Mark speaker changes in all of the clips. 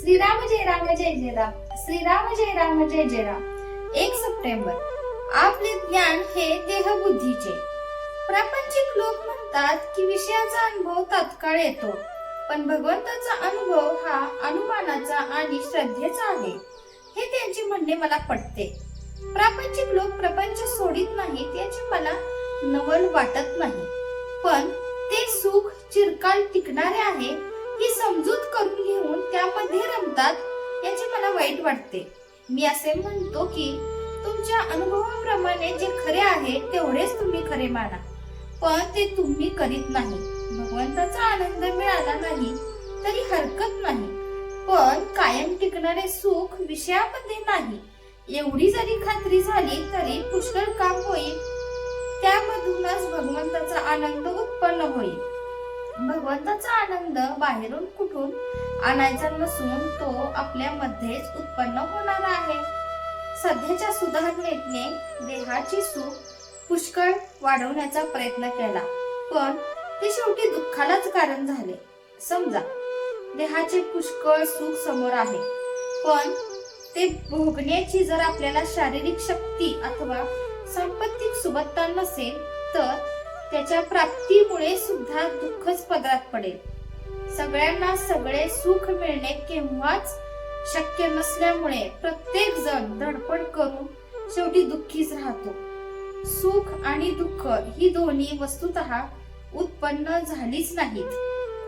Speaker 1: श्रीराम जय राम जय जय राम. श्रीराम जय राम जय जय राम. एक सप्टेंबर. आपले ज्ञान हे देहबुद्धीचे. प्रापंचिक लोक म्हणतात की विषयाचा अनुभव तात्काळ येतो. पण भगवंताचा अनुभव हा अनुमानाचा आणि श्रद्धेचा आहे. हे त्यांचे म्हणणे मला पटते. प्रापंचिक लोक प्रपंच सोडित नाहीत याचे मला नवल वाटत नाही. पण ते सुख चिरकाल टिकणारे आहे मध्ये रमतात याचे मला वाईट वाटते. मी असे म्हणतो की तुमच्या अनुभवाप्रमाणे जे खरे आहे तेवढेच तुम्ही खरे माना. पण ते तुम्ही करीत नाही. भगवंताचा आनंद मिळाला नाही तरी हरकत नाही. पण कायम टिकणारे सुख विषयामध्ये नाही. एवढी जरी खात्री झाली तरी पुष्कळ काम होईल. त्यामधूनच भगवंताचा आनंद उत्पन्न होईल. भगवंताचा आनंद बाहेरून कुठून आणायचा नसून तो आपल्यामध्येच उत्पन्न होणार आहे. सध्याच्या सुधारणेने देहाची सुख पुष्कळ वाढवण्याचा प्रयत्न केला. पण ते शेवटी दुःखालाच कारण झाले. समजा देहाचे पुष्कळ सुख समोर आहे. पण ते भोगण्याची जर आपल्याला शारीरिक शक्ती अथवा सांपत्तिक सुबत्ता नसेल तर त्याच्या प्राप्तीमुळे सुद्धा दुःखच पदरात पडेल. सगळ्यांना सगळे सुख मिळणे केव्हाच शक्य नसल्यामुळे प्रत्येक जण धडपड करून शेवटी दुःखीच राहतो. सुख आणि दुःख ही दोन्ही वस्तुत उत्पन्न झालीच नाहीत.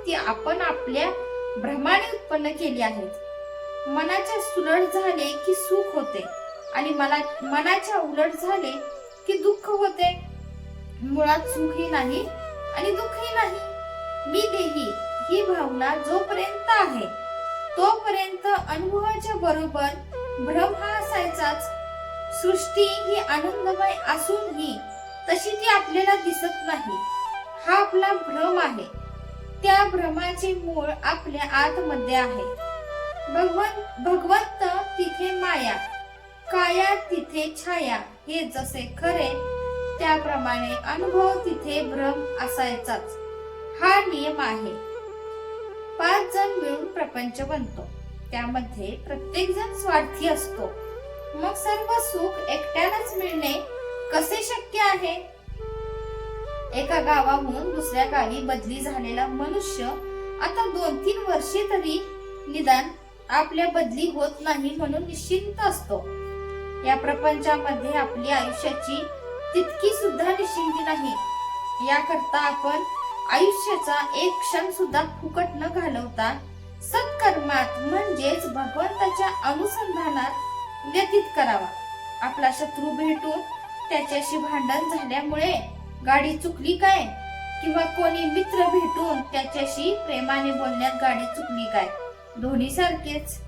Speaker 1: ती आपण आपल्या भ्रमाने उत्पन्न केली आहेत. मनाच्या सुलट झाले की सुख होते आणि मला मनाच्या उलट झाले की दुःख होते. मुळात सुखही नाही आणि दुःखही नाही. मी देही ही भावना जोपर्यंत आहे तोपर्यंत अनुभवाच्या बरोबर भ्रम हा असायचाच. सृष्टी ही आनंदमय असूनही तशी ती आपल्याला दिसत नाही. हा आपला भ्रम आहे. त्या भ्रमाचे मूळ आपल्या आतमध्ये आहे. भगवंत भगवंत तिथे माया काया तिथे छाया हे जसे खरे त्याप्रमाणे अनुभव तिथे भ्रम असायचाच. हा नियम आहे. पाच जण मिळून प्रपंच बनतो. त्यामध्ये प्रत्येक जण स्वार्थी असतो. मग सर्व सुख एकट्यालाच मिळणे कसे शक्य आहे? एका गावाहून दुसऱ्या गावी बदली झालेला मनुष्य आता दोन तीन वर्षे तरी निदान आपल्या बदली होत नाही म्हणून निश्चिंत असतो. या प्रपंचामध्ये आपली आयुष्याची तितकी सुद्धा निश्चिंती नाही. याकरता आपण आयुष्याचा एक क्षण सुद्धा फुकट न घालवता सत्कर्मात म्हणजेच भगवंताच्या अनुसंधानात व्यतीत करावा. आपला शत्रू भेटून त्याच्याशी भांडण झाल्यामुळे गाडी चुकली काय? किंवा कोणी मित्र भेटून त्याच्याशी प्रेमाने बोलण्यात गाडी चुकली काय? दोन्ही सारखेच.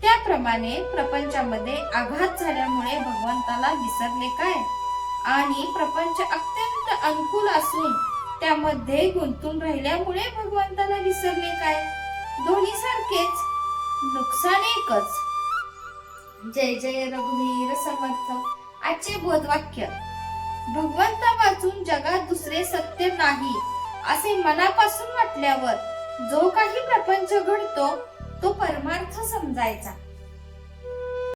Speaker 1: त्याप्रमाणे प्रपंचामध्ये आघात झाल्यामुळे भगवंताला विसरले काय? आणि प्रपंच अत्यंत अनुकूल असून त्यामध्ये गुंतून राहिल्यामुळे भगवंताला विसरले काय? दोन्ही सारखेच नुकसान एकच. जय जय रघुवीर समर्थ. आजचे बोधवाक्य भगवंता वाचून जगात दुसरे सत्य नाही असे मनापासून वाटल्यावर जो काही प्रपंच घडतो तो परमार्थ समजायचा.